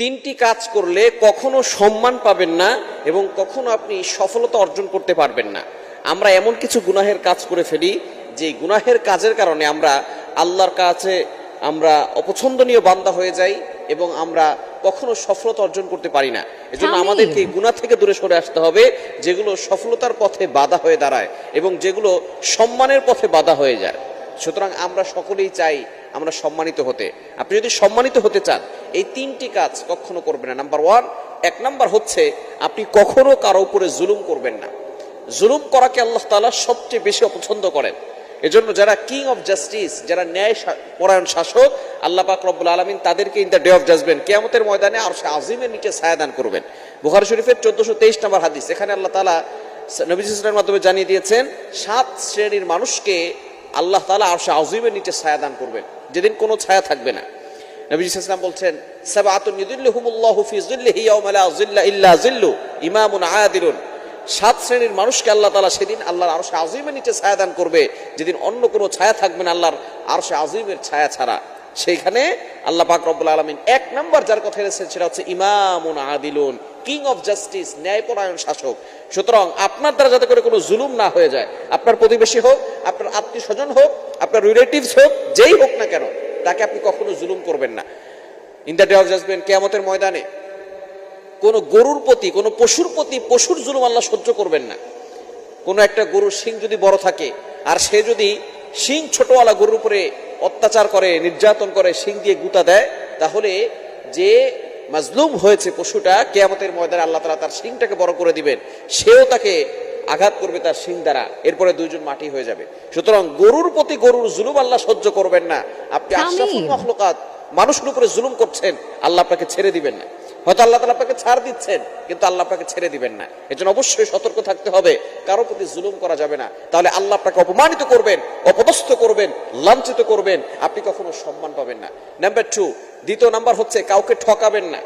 তিনটি কাজ করলে কখনো সম্মান পাবেন না এবং কখনো আপনি সফলতা অর্জন করতে পারবেন না। আমরা এমন কিছু গুনাহের কাজ করে ফেলি যে গুনাহের কাজের কারণে আমরা আল্লাহর কাছে আমরা অপছন্দনীয় বান্দা হয়ে যাই এবং আমরা কখনো সফলতা অর্জন করতে পারি না। এজন্য। আমাদেরকে গুনাহ থেকে দূরে সরে আসতে হবে যেগুলো সফলতার পথে বাধা হয়ে দাঁড়ায় এবং যেগুলো সম্মানের পথে বাধা হয়ে যায়। সুতরাং আমরা সকলেই চাই আমরা সম্মানিত হতে। আপনি যদি সম্মানিত হতে চান, এই তিনটি কাজ কখনো করবেন না। নাম্বার ওয়ান এক নাম্বার হচ্ছে আপনি কখনো কারও উপরে জুলুম করবেন না। জুলুম করাকে আল্লাহ তালা সবচেয়ে বেশি অপছন্দ করেন। এজন্য যারা কিং অফ জাস্টিস যারা ন্যায় পরায়ণ শাসক, আল্লাহ পাক রব্বুল আলমিন তাদেরকে in the day of judgement কেয়ামতের ময়দানে আর সে আজিমের নিচে ছায়াদান করবেন। বুখারি শরীফের চোদ্দশো তেইশ নম্বর হাদিস, এখানে আল্লাহ তালা নবীলামের মাধ্যমে জানিয়ে দিয়েছেন, সাত শ্রেণির মানুষকে আল্লাহ তালা আরশে আজিমের নিচে ছায়াদান করবেন। যেদিন কোনো ছায়া থাকবে না। নবীজ ইসলাম বলছেন ইমামুন আদিলুন। সাত শ্রেণির মানুষকে আল্লাহ তালা সেদিন আল্লাহর আরশে আজিমের নিচে ছায়া দান করবে। যেদিন অন্য কোনো ছায়া থাকবে না আল্লাহর আরশে আজিমের ছায়া ছাড়া। সেইখানে আল্লাহ পাক রব্বুল আলমিন এক নাম্বার যার কথা এনেছেন সেটা হচ্ছে ইমামুন আদিলুন কিং অফ জাস্টিস ন্যায়পরায়ণ শাসক। সুতরাং আপনার দ্বারা যাতে করে কোনো জুলুম না হয়ে যায়, আপনার প্রতিবেশী হোক, আপনার আত্মীয় স্বজন হোক, আপনার রিলেটিভস হোক, যেই হোক না কেন, তাকে আপনি কখনো জুলুম করবেন না। In the day of judgement কেয়ামতের ময়দানে কোনো গরুর প্রতি, কোনো পশুর প্রতি পশুর জুলুম আল্লাহ সহ্য করবেন না। কোনো একটা গরুর শিং যদি বড় থাকে, আর সে যদি শিং ছোটওয়ালা গরুর উপরে অত্যাচার করে নির্যাতন করে শিং দিয়ে গুতা দেয় তাহলে যে মাজলুম হয়েছে পশুটা কেয়ামতের ময়দানে আল্লাহ তালা তার শিংটাকে বড় করে দিবেন। সেও তাকে আঘাত করবে তার শিং দ্বারা। এরপরে দুইজন মাটি হয়ে যাবে। সুতরাং গরুর প্রতি গরুর জুলুম আল্লাহ সহ্য করবেন না। আপনি। আশরাফুল মখলুকাত মানুষের উপরে জুলুম করছেন আল্লাহ আপনাকে ছেড়ে দিবেন না। হয়তো আল্লাহ তালা আপনাকে ছাড় দিচ্ছেন, কিন্তু আল্লাহ আপনাকে ছেড়ে দিবেন না। এজন্য অবশ্যই সতর্ক থাকতে হবে। কারও প্রতি জুলুম করা যাবে না। তাহলে আল্লাহ আপনাকে অপমানিত করবেন, অপদস্থ করবেন, লাঞ্ছিত করবেন। আপনি কখনো সম্মান পাবেন না। নাম্বার টু দ্বিতীয় নাম্বার হচ্ছে কাউকে ঠকাবেন না।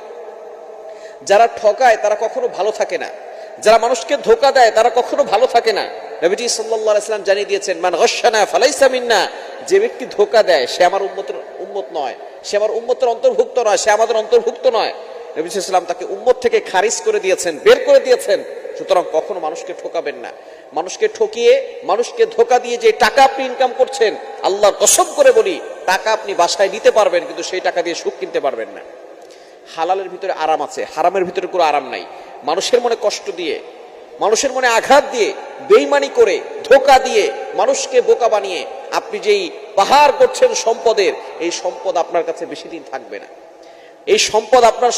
যারা ঠকায়, তারা কখনো ভালো থাকে না। যারা মানুষকে ধোকা দেয়, তারা কখনো ভালো থাকে না। নবীজি সাল্লাল্লাহু আলাইহি সাল্লাম জানিয়ে দিয়েছেন, মান গশানা ফালাইসা মিন্না। যে ব্যক্তি ধোকা দেয়, সে আমার উম্মতের উম্মত নয়। সে আমার উন্মতের অন্তর্ভুক্ত নয়, সে আমাদের অন্তর্ভুক্ত নয়। নবী সাল্লাম তাকে উম্মত থেকে খারিজ করে দিয়েছেন, বের করে দিয়েছেন। সুতরাং কখনো মানুষকে ঠকাবেন না। মানুষকে ঠকিয়ে, মানুষকে ধোকা দিয়ে যে টাকা আপনি ইনকাম করছেন, আল্লাহর কসম করে বলি, টাকা আপনি বাসায় নিতে পারবেন, কিন্তু সেই টাকা দিয়ে সুখ কিনতে পারবেন না। হালালের ভিতরে আরাম আছে, হারামের ভিতরে কোনো আরাম নাই। মানুষের মনে কষ্ট দিয়ে, মানুষের মনে আঘাত দিয়ে, বেইমানি করে, ধোকা দিয়ে, মানুষকে বোকা বানিয়ে আপনি যেই পাহাড় করছেন সম্পদের, এই সম্পদ আপনার কাছে বেশি দিন থাকবে না। এই সম্পদ আপনার